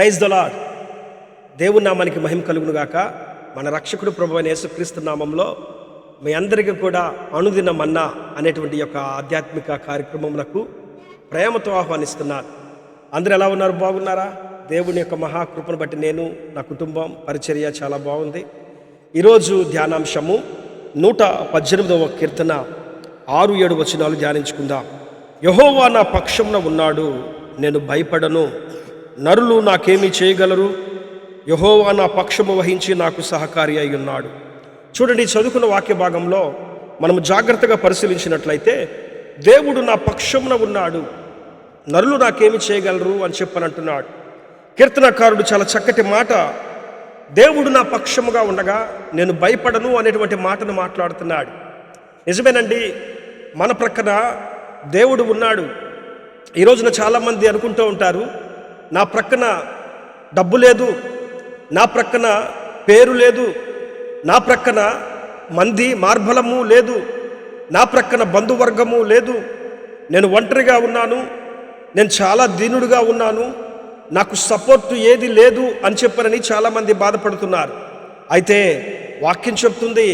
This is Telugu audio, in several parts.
ప్రైజ్ ద లాడ్ దేవుని నామానికి మహిమ కలుగునుగాక మన రక్షకుడు ప్రభు అయిన యేసుక్రీస్తు నామంలో మీ అందరికీ కూడా అనుదిన మన్నా అనేటువంటి యొక్క ఆధ్యాత్మిక కార్యక్రమములకు ప్రేమతో ఆహ్వానిస్తున్నారు అందరూ ఎలా ఉన్నారు? బాగున్నారా? దేవుని యొక్క మహాకృపను బట్టి నేను నా కుటుంబం పరిచర్య చాలా బాగుంది. ఈరోజు ధ్యానాంశము నూట పద్దెనిమిదవ కీర్తన ఆరు ఏడు వచనాలు ధ్యానించుకుందాం. యహోవా నా పక్షంలో ఉన్నాడు నేను భయపడను. నరులు నాకేమి చేయగలరు? యహోవా నా పక్షము వహించి నాకు సహకారి అయి ఉన్నాడు. చూడండి చదువుకున్న వాక్య భాగంలో మనం జాగ్రత్తగా పరిశీలించినట్లయితే దేవుడు నా పక్షమున ఉన్నాడు. నరులు నాకేమి చేయగలరు అని చెప్పనంటున్నాడు. కీర్తనకారుడు చాలా చక్కటి మాట. దేవుడు నా పక్షముగా ఉండగా నేను భయపడను అనేటువంటి మాటను మాట్లాడుతున్నాడు. నిజమేనండి మన ప్రక్కన దేవుడు ఉన్నాడు. ఈ రోజున చాలామంది అనుకుంటూ ఉంటారు నా ప్రక్కన డబ్బు లేదు నా ప్రక్కన పేరు లేదు నా ప్రక్కన మంది మార్బలము లేదు నా ప్రక్కన బంధువర్గము లేదు. నేను ఒంటరిగా ఉన్నాను నేను చాలా దీనుడుగా ఉన్నాను నాకు సపోర్ట్ ఏది లేదు అని చెప్పనని చాలామంది బాధపడుతున్నారు. అయితే వాక్యం చెప్తుంది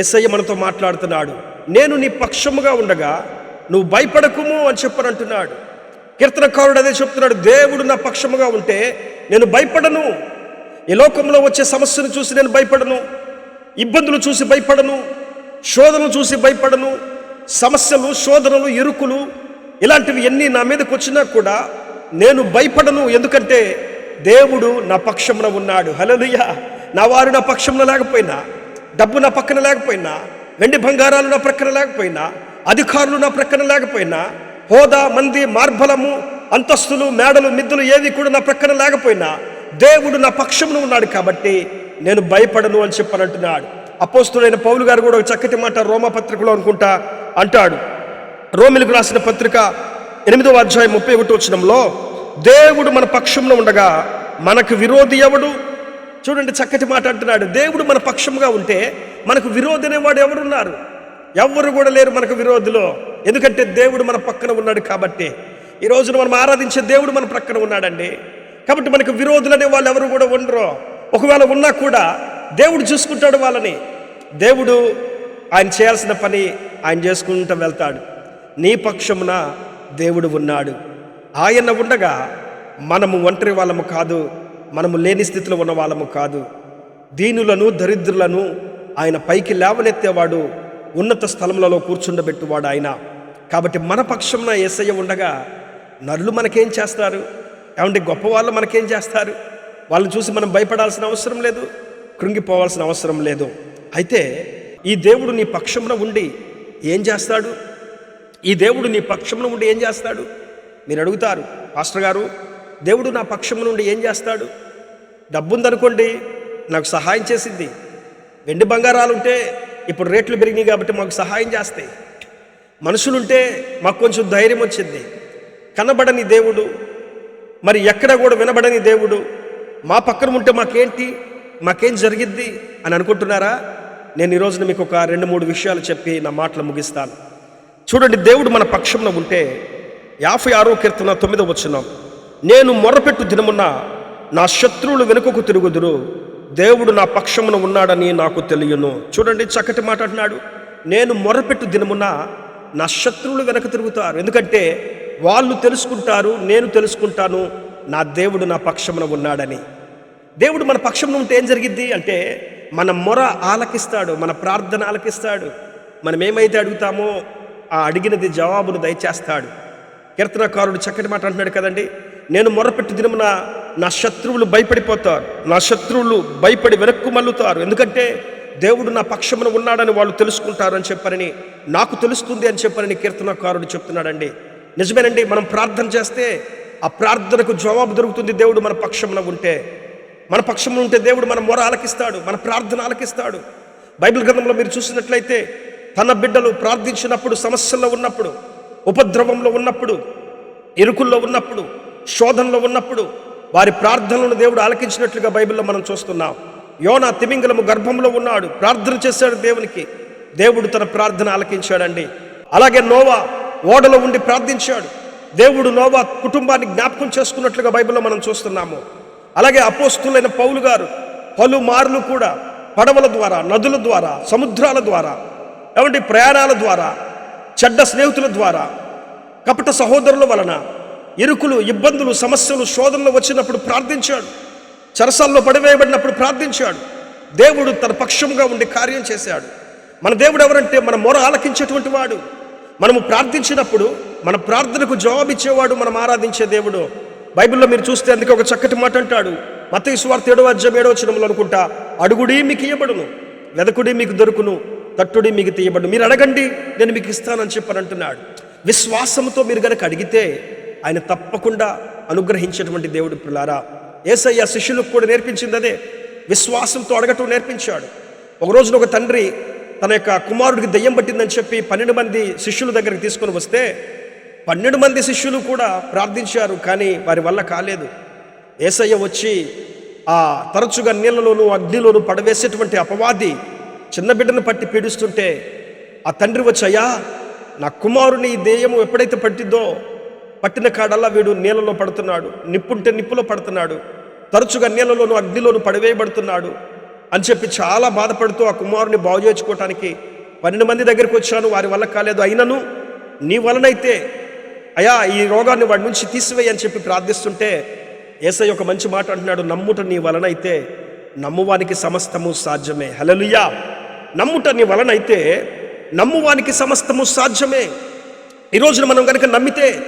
ఏసయ్య మనతో మాట్లాడుతున్నాడు నేను నీ పక్షముగా ఉండగా నువ్వు భయపడకుము అని చెప్పనంటున్నాడు. కీర్తనకారుడు అదే చెప్తున్నాడు దేవుడు నా పక్షముగా ఉంటే నేను భయపడను. ఈ లోకంలో వచ్చే సమస్యను చూసి నేను భయపడను. ఇబ్బందులు చూసి భయపడను. శోధనలు చూసి భయపడను. సమస్యలు శోధనలు ఇరుకులు ఇలాంటివి ఎన్ని నా మీదకి వచ్చినా కూడా నేను భయపడను. ఎందుకంటే దేవుడు నా పక్షమున ఉన్నాడు. హలలుయ నా వారు నా పక్షంలో లేకపోయినా డబ్బు నా పక్కన లేకపోయినా వెండి బంగారాలు నా ప్రక్కన లేకపోయినా అధికారులు నా ప్రక్కన లేకపోయినా హోదా మంది మార్బలము అంతస్తులు మేడలు మిద్దులు ఏవి కూడా నా ప్రక్కన లేకపోయినా దేవుడు నా పక్షమును ఉన్నాడు కాబట్టి నేను భయపడను అని చెప్పనంటున్నాడు. అపోస్తుడైన పౌలు గారు కూడా ఒక చక్కటి మాట రోమపత్రికలో అనుకుంటా అంటాడు. రోమిలకు రాసిన పత్రిక ఎనిమిదవ అధ్యాయం ముప్పై ఒకటి వచ్చినంలో దేవుడు మన పక్షంలో ఉండగా మనకు విరోధి ఎవడు? చూడండి చక్కటి మాట అంటున్నాడు. దేవుడు మన పక్షంగా ఉంటే మనకు విరోధి అనేవాడు ఎవరున్నారు? ఎవరు కూడా లేరు మనకు విరోధిలో. ఎందుకంటే దేవుడు మన పక్కన ఉన్నాడు కాబట్టి. ఈ రోజున మనం ఆరాధించే దేవుడు మన ప్రక్కన ఉన్నాడండి. కాబట్టి మనకు విరోధులనే వాళ్ళు ఎవరు కూడా ఉండరు. ఒకవేళ ఉన్నా కూడా దేవుడు చూసుకుంటాడు వాళ్ళని. దేవుడు ఆయన చేయాల్సిన పని ఆయన చేసుకుంటూ వెళ్తాడు. నీ పక్షమున దేవుడు ఉన్నాడు. ఆయన ఉండగా మనము ఒంటరి వాళ్ళము కాదు. మనము లేని స్థితిలో ఉన్న వాళ్ళము కాదు. దీనులను దరిద్రులను ఆయన పైకి లేవనెత్తేవాడు ఉన్నత స్థలములలో కూర్చుండబెట్టువాడు ఆయన. కాబట్టి మన పక్షమున ఏసయ్య ఉండగా నరులు మనకేం చేస్తారు? ఏమంటే గొప్ప వాళ్ళు మనకేం చేస్తారు? వాళ్ళని చూసి మనం భయపడాల్సిన అవసరం లేదు కృంగిపోవాల్సిన అవసరం లేదు. అయితే ఈ దేవుడు నీ పక్షమున ఉండి ఏం చేస్తాడు? ఈ దేవుడు నీ పక్షమున ఉండి ఏం చేస్తాడు? మీరు అడుగుతారు పాస్టర్ గారు దేవుడు నా పక్షము నుండి ఏం చేస్తాడు? డబ్బుందనుకోండి నాకు సహాయం చేసింది. వెండి బంగారాలు ఉంటే ఇప్పుడు రేట్లు పెరిగినాయి కాబట్టి మాకు సహాయం చేస్తాయి. మనుషులుంటే మాకు కొంచెం ధైర్యం వచ్చింది. కనబడని దేవుడు మరి ఎక్కడ కూడా వినబడని దేవుడు మా పక్కన ఉంటే మాకేంటి మాకేం జరిగిద్ది అని అనుకుంటున్నారా? నేను ఈరోజున మీకు ఒక రెండు మూడు విషయాలు చెప్పి నా మాటలు ముగిస్తాను. చూడండి దేవుడు మన పక్షంలో ఉంటే యాభై ఆరో కీర్తన తొమ్మిదో వచ్చినాం నేను మొర్రపెట్టు దినమున నా శత్రువులు వెనుకకు తిరుగుదురు దేవుడు నా పక్షమున ఉన్నాడని నాకు తెలియను. చూడండి చక్కటి మాట అంటున్నాడు. నేను మొర్రపెట్టు దినమున నా శత్రువులు వెనక తిరుగుతారు. ఎందుకంటే వాళ్ళు తెలుసుకుంటారు నేను తెలుసుకుంటాను నా దేవుడు నా పక్షమున ఉన్నాడని. దేవుడు మన పక్షంలో ఉంటే ఏం జరిగిద్ది అంటే మన మొర ఆలకిస్తాడు మన ప్రార్థన ఆలకిస్తాడు. మనం ఏమైతే అడుగుతామో ఆ అడిగినది జవాబును దయచేస్తాడు. కీర్తనకారుడు చక్కటి మాట అంటున్నాడు కదండి నేను మొరపెట్టి దినమున నా శత్రువులు భయపడిపోతారు నా శత్రువులు భయపడి వెనక్కు మల్లుతారు ఎందుకంటే దేవుడు నా పక్షమున ఉన్నాడని వాళ్ళు తెలుసుకుంటారని చెప్పారని నాకు తెలుస్తుంది అని చెప్పారని కీర్తనకారుడు చెప్తున్నాడండి. నిజమేనండి మనం ప్రార్థన చేస్తే ఆ ప్రార్థనకు జవాబు దొరుకుతుంది దేవుడు మన పక్షమున ఉంటే. మన పక్షంలో ఉంటే దేవుడు మన మొర ఆలకిస్తాడు మన ప్రార్థన ఆలకిస్తాడు బైబిల్ గ్రంథంలో మీరు చూసినట్లయితే తన బిడ్డలు ప్రార్థించినప్పుడు సమస్యల్లో ఉన్నప్పుడు ఉపద్రవంలో ఉన్నప్పుడు ఇరుకుల్లో ఉన్నప్పుడు శోధనలో ఉన్నప్పుడు వారి ప్రార్థనలను దేవుడు ఆలకించినట్లుగా బైబిల్లో మనం చూస్తున్నాం. యోనా తిమింగలము గర్భంలో ఉన్నాడు. ప్రార్థన చేశాడు దేవునికి. దేవుడు తన ప్రార్థన ఆలకించాడండి. అలాగే నోవా ఓడలో ఉండి ప్రార్థించాడు. దేవుడు నోవా కుటుంబాన్ని జ్ఞాపకం చేసుకున్నట్లుగా బైబిల్లో మనం చూస్తున్నాము. అలాగే అపోస్తులైన పౌలు గారు పలుమార్లు కూడా పడవల ద్వారా నదుల ద్వారా సముద్రాల ద్వారా ఏమంటే ప్రయాణాల ద్వారా చెడ్డ స్నేహితుల ద్వారా కపట సహోదరుల వలన ఇరుకులు ఇబ్బందులు సమస్యలు శోధనలు వచ్చినప్పుడు ప్రార్థించాడు. చరసాల్లో పడివేయబడినప్పుడు ప్రార్థించాడు. దేవుడు తన పక్షంగా ఉండి కార్యం చేశాడు. మన దేవుడు ఎవరంటే మన మొర ఆలకించేటువంటి వాడు. మనము ప్రార్థించినప్పుడు మన ప్రార్థనకు జవాబిచ్చేవాడు మనం ఆరాధించే దేవుడు. బైబిల్లో మీరు చూస్తే అందుకే ఒక చక్కటి మాట అంటాడు. మత స్వార్థ ఏడో అధ్యాయం ఏడో వచనంలో అనుకుంటా అడుగుడి మీకు ఇయ్యబడును వెదకుడి మీకు దొరుకును తట్టుడి మీకు తీయబడును. మీరు అడగండి నేను మీకు ఇస్తానని చెప్పని అంటున్నాడు. విశ్వాసంతో మీరు గనక అడిగితే ఆయన తప్పకుండా అనుగ్రహించేటువంటి దేవుడు పిల్లారా ఏసయ్య శిష్యులకు కూడా నేర్పించింది అదే విశ్వాసంతో అడగటం నేర్పించాడు. ఒక రోజున ఒక తండ్రి తన యొక్క కుమారుడికి దయ్యం పట్టిందని చెప్పి పన్నెండు మంది శిష్యుల దగ్గరికి తీసుకొని వస్తే పన్నెండు మంది శిష్యులు కూడా ప్రార్థించారు కానీ వారి వల్ల కాలేదు. ఏసయ్య వచ్చి ఆ తరచుగా నీళ్ళలోనూ అగ్నిలోనూ పడవేసేటువంటి అపవాది చిన్న బిడ్డను పట్టి పీడిస్తుంటే ఆ తండ్రి వచ్చయ్యా నా కుమారుని ఈ దెయ్యము ఎప్పుడైతే పట్టిద్దో పట్టిన కాడల్లా వీడు నీళ్ళలో పడుతున్నాడు నిప్పుంటే నిప్పులో పడుతున్నాడు తరచుగా నీళ్ళలోను అగ్నిలోను పడవేయబడుతున్నాడు అని చెప్పి చాలా బాధపడుతూ ఆ కుమారుని బాగు చేసుకోవటానికి పన్నెండు మంది దగ్గరికి వచ్చాను. వారి వల్ల కాలేదు. అయినను నీ వలనైతే అయా ఈ రోగాన్ని వాడి నుంచి తీసివేయి అని చెప్పి ప్రార్థిస్తుంటే ఏసై ఒక మంచి మాట అంటున్నాడు. నమ్ముట నీ వలనైతే నమ్మువానికి సమస్తము సాధ్యమే. హలలుయా నమ్ముట నీ వలనైతే నమ్మువానికి సమస్తము సాధ్యమే. ఈరోజున మనం కనుక నమ్మితే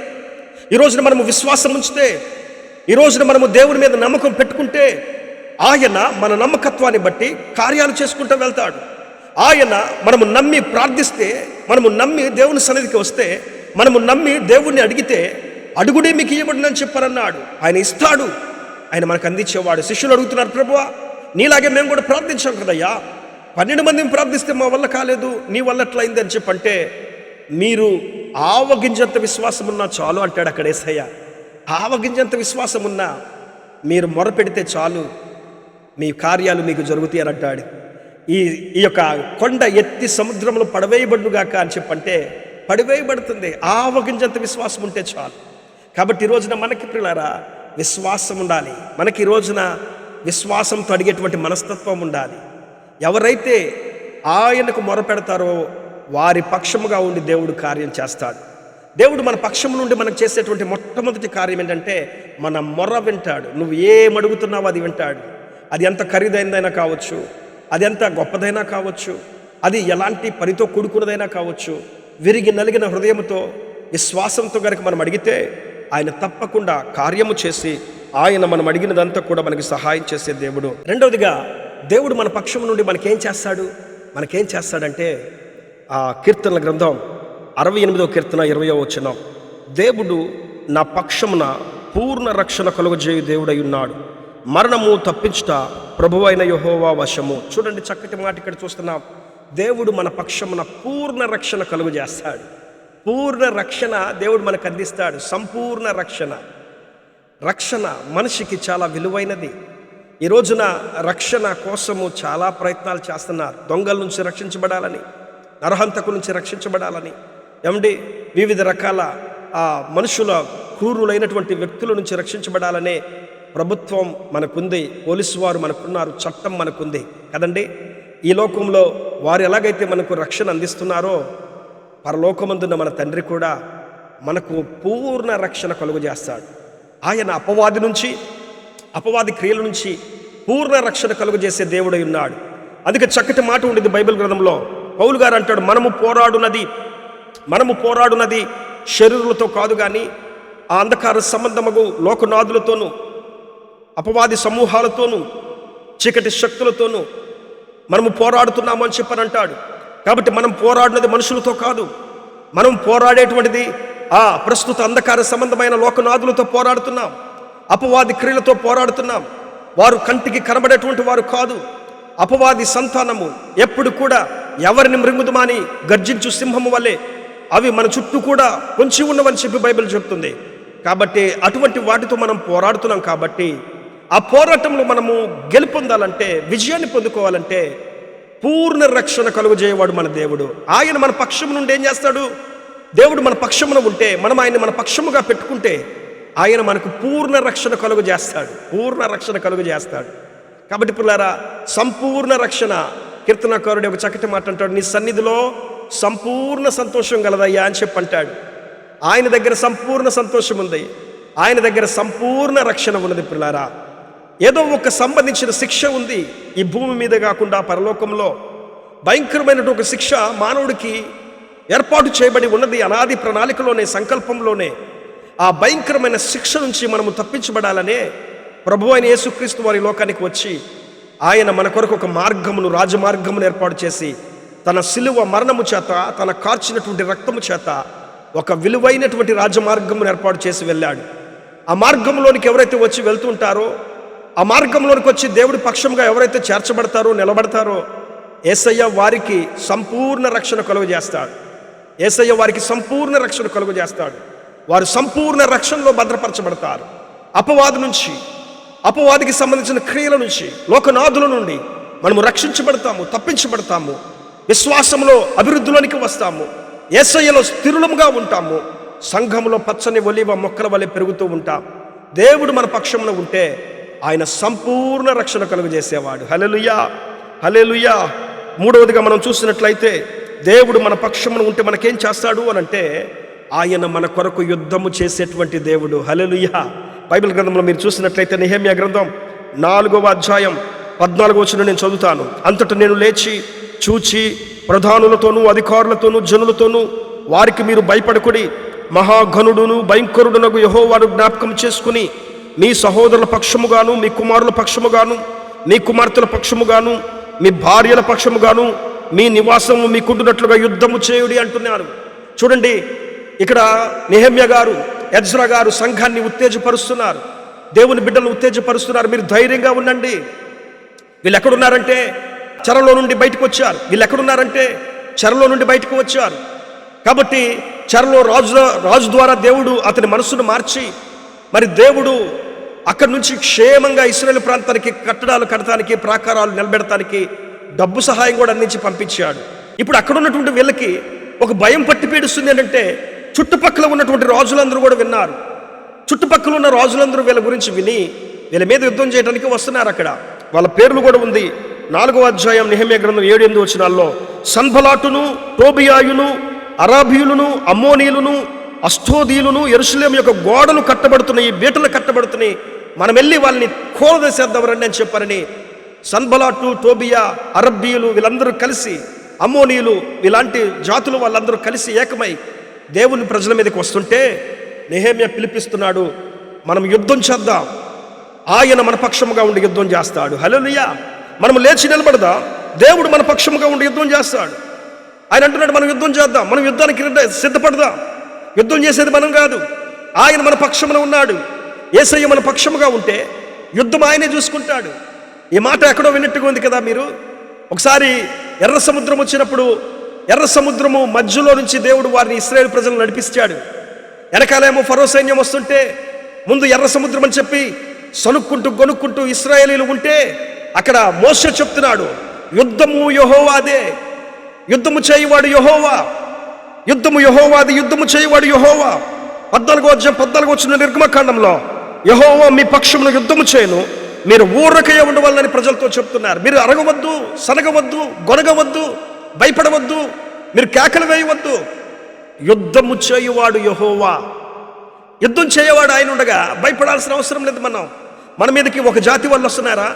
ఈరోజున మనము విశ్వాసం ఉంచితే ఈ రోజున మనము దేవుని మీద నమ్మకం పెట్టుకుంటే ఆయన మన నమ్మకత్వాన్ని బట్టి కార్యాలు చేసుకుంటూ వెళ్తాడు. ఆయన మనము నమ్మి ప్రార్థిస్తే మనము నమ్మి దేవుని సన్నిధికి వస్తే మనము నమ్మి దేవుణ్ణి అడిగితే అడుగుడే మీకు ఇవ్వబడినని చెప్పారన్నాడు. ఆయన ఇస్తాడు. ఆయన మనకు అందించేవాడు. శిష్యులు అడుగుతున్నారు ప్రభువా నీలాగే మేము కూడా ప్రార్థించాం కదయ్యా. పన్నెండు మందిని ప్రార్థిస్తే మా వల్ల కాలేదు నీ వల్ల ఎట్లా అయింది అని చెప్పంటే మీరు ఆవగింజంత విశ్వాసం ఉన్నా చాలు అంటాడు అక్కడ ఏసయ్య. ఆవగింజంత విశ్వాసం ఉన్నా మీరు మొరపెడితే చాలు. మీ కార్యాలు మీకు జరుగుతాయి అని అంటాడు. ఈ ఈ యొక్క కొండ ఎత్తి సముద్రంలో పడవేయబడుగాక అని చెప్పంటే పడివేయబడుతుంది. ఆవగింజంత విశ్వాసం ఉంటే చాలు. కాబట్టి ఈ రోజున మనకి పిల్లరా విశ్వాసం ఉండాలి. మనకి ఈ రోజున విశ్వాసంతో అడిగేటువంటి మనస్తత్వం ఉండాలి. ఎవరైతే ఆయనకు మొరపెడతారో వారి పక్షముగా ఉండి దేవుడు కార్యం చేస్తాడు. దేవుడు మన పక్షం నుండి మనకు చేసేటువంటి మొట్టమొదటి కార్యం ఏంటంటే మన మొర వింటాడు. నువ్వు ఏం అడుగుతున్నావో అది వింటాడు. అది ఎంత ఖరీదైనదైనా కావచ్చు అది ఎంత గొప్పదైనా కావచ్చు అది ఎలాంటి పనితో కూడుకున్నదైనా కావచ్చు విరిగి నలిగిన హృదయంతో విశ్వాసంతో కనుక మనం అడిగితే ఆయన తప్పకుండా కార్యము చేసి ఆయన మనం అడిగినదంతా కూడా మనకి సహాయం చేసే దేవుడు. రెండవదిగా దేవుడు మన పక్షం నుండి మనకేం చేస్తాడు? మనకేం చేస్తాడంటే ఆ కీర్తనల గ్రంథం అరవై ఎనిమిదో కీర్తన ఇరవయో వచ్చిన దేవుడు నా పక్షమున పూర్ణ రక్షణ కలుగజేయు దేవుడై ఉన్నాడు మరణము తప్పించుట ప్రభువైన యహోవా వశము. చూడండి చక్కటి మాట ఇక్కడ చూస్తున్నాం. దేవుడు మన పక్షమున పూర్ణ రక్షణ కలుగు చేస్తాడు పూర్ణ రక్షణ దేవుడు మనకు అందిస్తాడు. సంపూర్ణ రక్షణ. రక్షణ మనిషికి చాలా విలువైనది. ఈ రోజున రక్షణ కోసము చాలా ప్రయత్నాలు చేస్తున్నారు. దొంగల నుంచి రక్షించబడాలని నరహంతకు నుంచి రక్షించబడాలని. ఏమండి వివిధ రకాల ఆ మనుషుల క్రూరులైనటువంటి వ్యక్తుల నుంచి రక్షించబడాలనే ప్రభుత్వం మనకుంది. పోలీసు వారు మనకున్నారు చట్టం మనకుంది. కదండి? ఈ లోకంలో వారు ఎలాగైతే మనకు రక్షణ అందిస్తున్నారో పరలోకమందున్న మన తండ్రి కూడా మనకు పూర్ణ రక్షణ కలుగు చేస్తాడు. ఆయన అపవాది నుంచి అపవాది క్రియల నుంచి పూర్ణ రక్షణ కలుగు చేసే దేవుడై ఉన్నాడు. అందుకే చక్కటి మాట ఉండేది బైబిల్ గ్రంథంలో. పౌలు గారు అంటాడు మనము పోరాడునది మనము పోరాడునది శరీరులతో కాదు కానీ ఆ అంధకార సంబంధమగు లోకనాదులతోనూ అపవాది సమూహాలతోనూ చీకటి శక్తులతోనూ మనము పోరాడుతున్నాము అని చెప్పని అంటాడు కాబట్టి మనం పోరాడినది మనుషులతో కాదు. మనం పోరాడేటువంటిది ఆ ప్రస్తుత అంధకార సంబంధమైన లోకనాదులతో పోరాడుతున్నాం. అపవాది క్రియలతో పోరాడుతున్నాం. వారు కంటికి కనబడేటువంటి వారు కాదు. అపవాది సంతానము ఎప్పుడు కూడా ఎవరిని మృంగుదమాని గర్జించు సింహము వల్లే అవి మన చుట్టూ కూడా పొంచి ఉన్నవని చెప్పి బైబిల్ చెప్తుంది. కాబట్టి అటువంటి వాటితో మనం పోరాడుతున్నాం కాబట్టి ఆ పోరాటంలో మనము గెలుపొందాలంటే విజయాన్ని పొందుకోవాలంటే పూర్ణ రక్షణ కలుగజేయవాడు మన దేవుడు. ఆయన మన పక్షము నుండి ఏం చేస్తాడు? దేవుడు మన పక్షమున ఉంటే మనం ఆయన మన పక్షముగా పెట్టుకుంటే ఆయన మనకు పూర్ణ రక్షణ కలుగు చేస్తాడు. పూర్ణ రక్షణ కలుగు చేస్తాడు. కాబట్టి పిల్లారా సంపూర్ణ రక్షణ. కీర్తనకారుడు ఒక చక్కటి మాట అంటాడు నీ సన్నిధిలో సంపూర్ణ సంతోషం గలదయ్యా అని చెప్పి అంటాడు ఆయన దగ్గర సంపూర్ణ సంతోషం ఉంది. ఆయన దగ్గర సంపూర్ణ రక్షణ ఉన్నది పిల్లారా. ఏదో ఒక సంబంధించిన శిక్ష ఉంది. ఈ భూమి మీద కాకుండా పరలోకంలో భయంకరమైనటువంటి ఒక శిక్ష మానవుడికి ఏర్పాటు చేయబడి ఉన్నది అనాది ప్రణాళికలోనే సంకల్పంలోనే. ఆ భయంకరమైన శిక్ష నుంచి మనము తప్పించబడాలనే ప్రభు అయిన యేసుక్రీస్తు వారి లోకానికి వచ్చి ఆయన మన కొరకు ఒక మార్గమును రాజమార్గమును ఏర్పాటు చేసి తన సిలువ మరణము చేత తన కార్చినటువంటి రక్తము చేత ఒక విలువైనటువంటి రాజమార్గమును ఏర్పాటు చేసి వెళ్ళాడు. ఆ మార్గంలోనికి ఎవరైతే వచ్చి వెళ్తుంటారో ఆ మార్గంలోనికి వచ్చి దేవుడి పక్షంగా ఎవరైతే చేర్చబడతారో నిలబడతారో ఏసయ్య వారికి సంపూర్ణ రక్షణ కలుగు చేస్తాడు. ఏసయ్య వారికి సంపూర్ణ రక్షణ కలుగు చేస్తాడు. వారు సంపూర్ణ రక్షణలో భద్రపరచబడతారు. అపవాది నుంచి అపవాదికి సంబంధించిన క్రియల నుంచి లోకనాథుల నుండి మనము రక్షించబడతాము తప్పించబడతాము. విశ్వాసంలో అభివృద్ధిలోనికి వస్తాము. ఏసయ్యలో స్థిరులముగా ఉంటాము. సంఘంలో పచ్చని ఒలివ మొక్కల వలె పెరుగుతూ ఉంటాం. దేవుడు మన పక్షంలో ఉంటే ఆయన సంపూర్ణ రక్షణ కలుగజేసేవాడు. హలెలుయా హలెలుయా మూడవదిగా మనం చూసినట్లయితే దేవుడు మన పక్షమును ఉంటే మనకేం చేస్తాడు అని అంటే ఆయన మన కొరకు యుద్ధము చేసేటువంటి దేవుడు. హలెలుయా బైబిల్ గ్రంథంలో మీరు చూసినట్లయితే నిహేమ్య గ్రంథం నాలుగవ అధ్యాయం పద్నాలుగో వచ్చిన నేను చదువుతాను. అంతట నేను లేచి చూచి ప్రధానులతోనూ అధికారులతోనూ జనులతోనూ వారికి మీరు భయపడకుడి. మహాఘనుడును భయంకరుడునకు యహోవారు జ్ఞాపకం చేసుకుని మీ సహోదరుల పక్షముగాను మీ కుమారుల పక్షముగాను మీ కుమార్తెల పక్షముగాను మీ భార్యల పక్షముగాను మీ నివాసము మీకుంటున్నట్లుగా యుద్ధము చేయుడి అంటున్నారు. చూడండి ఇక్కడ నిహమ్య గారు యజ్రా గారు సంఘాన్ని ఉత్తేజపరుస్తున్నారు. దేవుని బిడ్డలను ఉత్తేజపరుస్తున్నారు. మీరు ధైర్యంగా ఉండండి. వీళ్ళు ఎక్కడున్నారంటే చెరలో నుండి బయటకు వచ్చారు. వీళ్ళు ఎక్కడున్నారంటే చెరలో నుండి బయటకు వచ్చారు. కాబట్టి చెరలో రాజు రాజు ద్వారా దేవుడు అతని మనస్సును మార్చి మరి దేవుడు అక్కడి నుంచి క్షేమంగా ఇస్రాయేల్ ప్రాంతానికి కట్టడాలు కట్టడానికి ప్రాకారాలు నిలబెడటానికి డబ్బు సహాయం కూడా అందించి పంపించాడు. ఇప్పుడు అక్కడ ఉన్నటువంటి వీళ్ళకి ఒక భయం పట్టి పీడిస్తుంది ఏంటంటే చుట్టుపక్కల ఉన్నటువంటి రాజులందరూ కూడా విన్నారు. చుట్టుపక్కల ఉన్న రాజులందరూ వీళ్ళ గురించి విని వీళ్ళ మీద యుద్ధం చేయడానికి వస్తున్నారు అక్కడ. వాళ్ళ పేర్లు కూడా ఉంది. నాలుగో అధ్యాయం నిహమ్య గ్రంథం ఏడు ఎనిమిది వచ్చినాల్లో సన్బలాటును టోబియాయును అరాబియులను అమ్మోనీలును అష్టోదీయులను ఎరుసలేం యొక్క గోడలు కట్టబడుతున్నాయి బీటలు కట్టబడుతున్నాయి. మనం వెళ్ళి వాళ్ళని కూలదేసేద్దాం రండి అని చెప్పారని సన్బలాటు టోబియా అరబ్బీయులు వీళ్ళందరూ కలిసి అమ్మోనీయులు ఇలాంటి జాతులు వాళ్ళందరూ కలిసి ఏకమై దేవుని ప్రజల మీదకి వస్తుంటే నెహేమ్య పిలిపిస్తున్నాడు మనం యుద్ధం చేద్దాం. ఆయన మన పక్షముగా ఉండి యుద్ధం చేస్తాడు. హలోలియా మనం లేచి నిలబడదా? దేవుడు మన పక్షముగా ఉండి యుద్ధం చేస్తాడు. ఆయన అంటున్నాడు మనం యుద్ధం చేద్దాం. మనం యుద్ధానికి సిద్ధపడదాం. యుద్ధం చేసేది మనం కాదు. ఆయన మన పక్షమున ఉన్నాడు. ఏసయ్య మన పక్షముగా ఉంటే యుద్ధం ఆయనే చూసుకుంటాడు. ఈ మాట ఎక్కడో విన్నట్టుగా ఉంది కదా మీరు? ఒకసారి ఎర్ర సముద్రం వచ్చినప్పుడు ఎర్ర సముద్రము మధ్యలో నుంచి దేవుడు వారిని ఇస్రాయేల్ ప్రజలను నడిపించాడు వెనకాలేమో ఫరో సైన్యం వస్తుంటే ముందు ఎర్ర సముద్రం అని చెప్పి సనుక్కుంటూ గొనుక్కుంటూ ఇస్రాయేలీలు ఉంటే అక్కడ మోస చెప్తున్నాడు యుద్ధము యహోవాదే యుద్ధము చేయువాడు యహోవా యుద్ధము యహోవాది యుద్ధము చేయువాడు యహోవా. పద్నాలుగో అధ్యాయం పద్నాలుగు వచ్చిన నిర్గమకాండంలో యహోవా మీ పక్షమును యుద్ధము చేయను మీరు ఊరకయ్య ఉండవాలని ప్రజలతో చెప్తున్నారు. మీరు అరగవద్దు సనగవద్దు గొనగవద్దు భయపడవద్దు మీరు కేకలు వేయవద్దు. యుద్ధము చేయువాడు యహోవా. యుద్ధం చేయవాడు ఆయన ఉండగా భయపడాల్సిన అవసరం లేదు మనం. మన మీదకి ఒక జాతి వాళ్ళు వస్తున్నారా?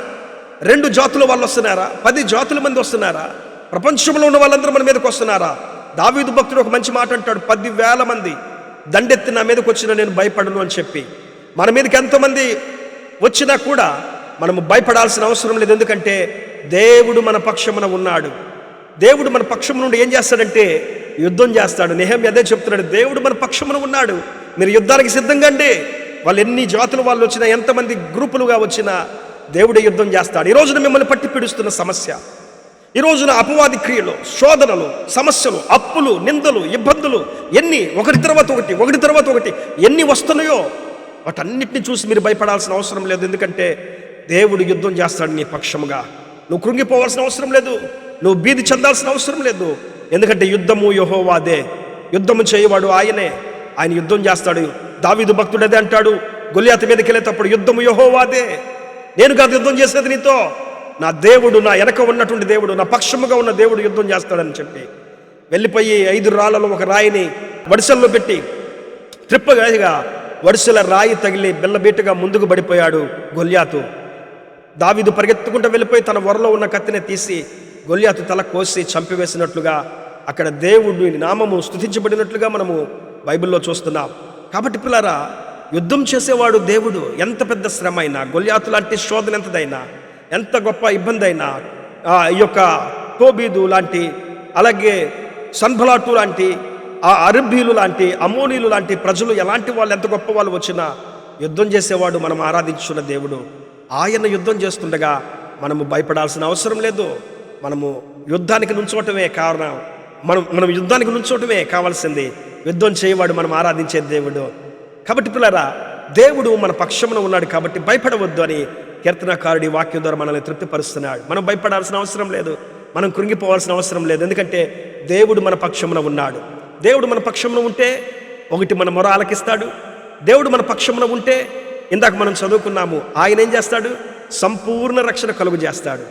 రెండు జాతుల వాళ్ళు వస్తున్నారా? పది జాతుల మంది వస్తున్నారా? ప్రపంచంలో ఉన్న వాళ్ళందరూ మన మీదకి వస్తున్నారా? దావీదు భక్తుడు ఒక మంచి మాట అంటాడు పది వేల మంది దండెత్తి నా మీదకి వచ్చినా నేను భయపడను అని చెప్పి. మన మీదకి ఎంతమంది వచ్చినా కూడా మనము భయపడాల్సిన అవసరం లేదు. ఎందుకంటే దేవుడు మన పక్షమున ఉన్నాడు. దేవుడు మన పక్షం నుండి ఏం చేస్తాడంటే యుద్ధం చేస్తాడు. నిహం అదే చెప్తున్నాడు దేవుడు మన పక్షమున ఉన్నాడు. మీరు యుద్ధానికి సిద్ధంగా అండి వాళ్ళు ఎన్ని జాతులు వాళ్ళు వచ్చినా ఎంతమంది గ్రూపులుగా వచ్చినా దేవుడే యుద్ధం చేస్తాడు. ఈ రోజున మిమ్మల్ని పట్టి పిడుస్తున్న సమస్య ఈ రోజున అపవాది క్రియలు శోధనలు సమస్యలు అప్పులు నిందలు ఇబ్బందులు ఎన్ని? ఒకటి తర్వాత ఒకటి ఒకటి తర్వాత ఒకటి ఎన్ని వస్తున్నాయో వాటన్నిటిని చూసి మీరు భయపడాల్సిన అవసరం లేదు. ఎందుకంటే దేవుడు యుద్ధం చేస్తాడు నీ పక్షముగా. నువ్వు కృంగిపోవాల్సిన అవసరం లేదు. నువ్వు బీది చెందాల్సిన అవసరం లేదు. ఎందుకంటే యుద్ధము యహోవాదే. యుద్ధము చేయవాడు ఆయనే. ఆయన యుద్ధం చేస్తాడు. దావీదు భక్తుడదే అంటాడు. గొలియాత మీదకి వెళ్ళేటప్పుడు యుద్ధము యహోవాదే. నేను కాదు యుద్ధం చేసేది నీతో. నా దేవుడు నా వెనక ఉన్నటువంటి దేవుడు నా పక్షముగా ఉన్న దేవుడు యుద్ధం చేస్తాడని చెప్పి వెళ్ళిపోయి ఐదు రాళ్ళలో ఒక రాయిని వడిసల్లో పెట్టి త్రిప్పగా వడిసెల రాయి తగిలి బెల్లబీటగా ముందుకు పడిపోయాడు గొల్యాతు. దావిదు పరిగెత్తుకుంటూ వెళ్ళిపోయి తన వరలో ఉన్న కత్తిని తీసి గొల్యాతు తల కోసి చంపివేసినట్లుగా అక్కడ దేవుడి నామము స్థుతించబడినట్లుగా మనము బైబిల్లో చూస్తున్నాం. కాబట్టి పిల్లారా యుద్ధం చేసేవాడు దేవుడు. ఎంత పెద్ద శ్రమ అయినా గొల్యాతు లాంటి శోధన ఎంతదైనా ఎంత గొప్ప ఇబ్బంది అయినా ఈ యొక్క టోబీదు లాంటి అలాగే సన్బలాటు లాంటి ఆ అరబ్బీలు లాంటి అమోనీలు లాంటి ప్రజలు ఎలాంటి వాళ్ళు ఎంత గొప్ప వాళ్ళు వచ్చినా యుద్ధం చేసేవాడు మనం ఆరాధించున్న దేవుడు. ఆయన యుద్ధం చేస్తుండగా మనము భయపడాల్సిన అవసరం లేదు. మనము యుద్ధానికి నుంచోవటమే కారణం. మనం మనం యుద్ధానికి నుంచోవటమే కావాల్సింది. యుద్ధం చేయవాడు మనం ఆరాధించే దేవుడు. కాబట్టి పిల్లరా దేవుడు మన పక్షమున ఉన్నాడు కాబట్టి భయపడవద్దు అని కీర్తనకారుడి వాక్యం ద్వారా మనల్ని తృప్తిపరుస్తున్నాడు. మనం భయపడాల్సిన అవసరం లేదు. మనం కృంగిపోవాల్సిన అవసరం లేదు. ఎందుకంటే దేవుడు మన పక్షమున ఉన్నాడు. దేవుడు మన పక్షమున ఉంటే ఒకటి మన మొర ఆలకిస్తాడు దేవుడు మన పక్షమున ఉంటే ఇందాక మనం చదువుకున్నాము ఆయన ఏం చేస్తాడు? సంపూర్ణ రక్షణ కలుగు చేస్తాడు.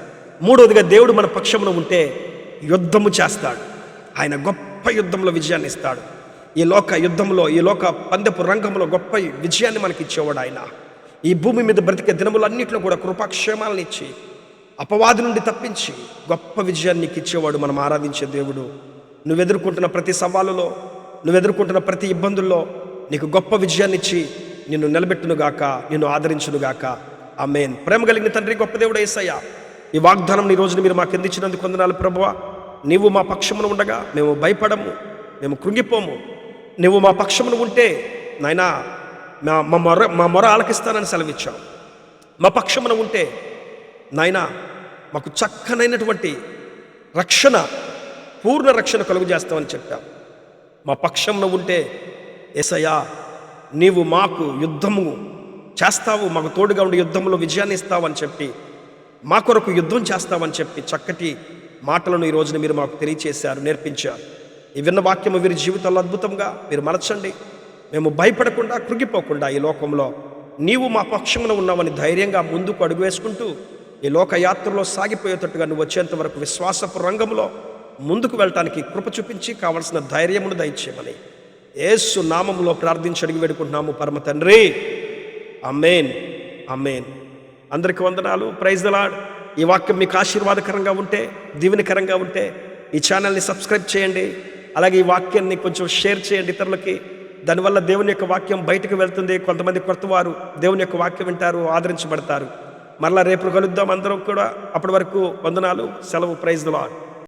మూడవదిగా దేవుడు మన పక్షమున ఉంటే యుద్ధము చేస్తాడు. ఆయన గొప్ప యుద్ధంలో విజయాన్ని ఇస్తాడు. ఈ లోక యుద్ధంలో ఈ లోక పందెపు రంగంలో గొప్ప విజయాన్ని మనకి ఇచ్చేవాడు ఆయన. ఈ భూమి మీద బ్రతికే దినములన్నింటిలో కూడా కృపాక్షేమాలను ఇచ్చి అపవాది నుండి తప్పించి గొప్ప విజయాన్ని నీకు ఇచ్చేవాడు మనం ఆరాధించే దేవుడు. నువ్వు ఎదుర్కొంటున్న ప్రతి సవాలులో నువ్వు ఎదుర్కొంటున్న ప్రతి ఇబ్బందుల్లో నీకు గొప్ప విజయాన్ని ఇచ్చి నిన్ను నిలబెట్టునుగాక నిన్ను ఆదరించునుగాక. ఆ మెయిన్ ప్రేమ కలిగిన తండ్రి గొప్ప దేవుడు ఏసయ్య. ఈ వాగ్దానం ఈ రోజున మీరు మాకు అందించినందుకు వందనాలు ప్రభువ. నీవు మా పక్షమున ఉండగా మేము భయపడము మేము కృంగిపోము. నువ్వు మా పక్షమును ఉంటే నాయనా మా మా మొర మా మొర ఆలకిస్తానని సెలవిచ్చావు. మా పక్షమున ఉంటే నాయనా మాకు చక్కనైనటువంటి రక్షణ పూర్ణ రక్షణ కలుగు చేస్తామని చెప్పావు. మా పక్షంలో ఉంటే ఎసయా నీవు మాకు యుద్ధము చేస్తావు మాకు తోడుగా ఉండి యుద్ధంలో విజయాన్ని ఇస్తావని చెప్పి మా కొరకు యుద్ధం చేస్తావని చెప్పి చక్కటి మాటలను ఈ రోజున మీరు మాకు తెలియచేశారు నేర్పించారు. ఈ విన్న వాక్యము వీరి జీవితంలో అద్భుతంగా మీరు మరచండి మేము భయపడకుండా కృగిపోకుండా ఈ లోకంలో నీవు మా పక్షమున ఉన్నావని ధైర్యంగా ముందుకు అడుగు వేసుకుంటూ ఈ లోక యాత్రలో సాగిపోయేటట్టుగా నువ్వు వచ్చేంత వరకు విశ్వాసపు రంగంలో ముందుకు వెళ్ళటానికి కృప చూపించి కావలసిన ధైర్యమును దయచేయమని ఏసు నామంలో ప్రార్థించి అడిగి వేడుకుంటున్నాము పరమ తండ్రి. అమ్మేన్ అమ్మేన్ అందరికి వందనాలు. ప్రైజ్ దలాడ్ ఈ వాక్యం మీకు ఆశీర్వాదకరంగా ఉంటే దీవెనకరంగా ఉంటే ఈ ఛానల్ని సబ్స్క్రైబ్ చేయండి. అలాగే ఈ వాక్యాన్ని కొంచెం షేర్ చేయండి ఇతరులకి. దానివల్ల దేవుని యొక్క వాక్యం బయటకు వెళ్తుంది. కొంతమంది కొత్త వారు దేవుని యొక్క వాక్యం వింటారు ఆదరించబడతారు. మరలా రేపు కలుద్దాం అందరం కూడా. అప్పటి వరకు వందనాలు సెలవు ప్రైజ్ లాడ్